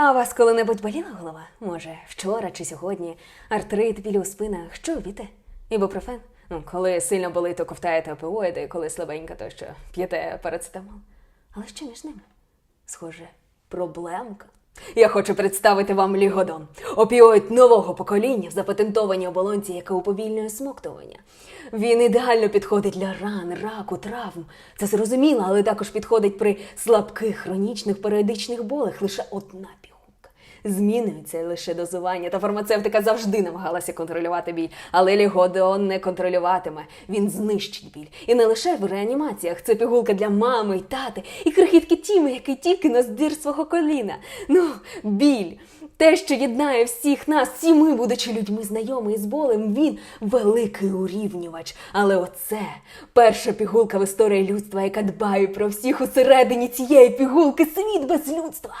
А у вас коли-небудь боліла голова? Може, вчора чи сьогодні? Артрит, білі у спинах, що п'єте? Ібупрофен? Ну, коли сильно болить, то ковтаєте опіоїди, коли слабенька, то що п'єте парацетамол. Але що між ними? Схоже, проблемка. Я хочу представити вам лігодон, опіоїд нового покоління в запатентованій оболонці, яке уповільнює смоктування. Він ідеально підходить для ран, раку, травм. Це зрозуміло, але також підходить при слабких хронічних періодичних болях лише одна пігулка. Змінюється лише дозування, та фармацевтика завжди намагалася контролювати біль, але лігодеон не контролюватиме. Він знищить біль. І не лише в реанімаціях. Це пігулка для мами й тати, і крихітки Тіми, який тільки на здир свого коліна. Ну, біль. Те, що єднає всіх нас, всі ми, будучи людьми знайомі з болем, він великий урівнювач. Але оце перша пігулка в історії людства, яка дбає про всіх усередині цієї пігулки світ без людства.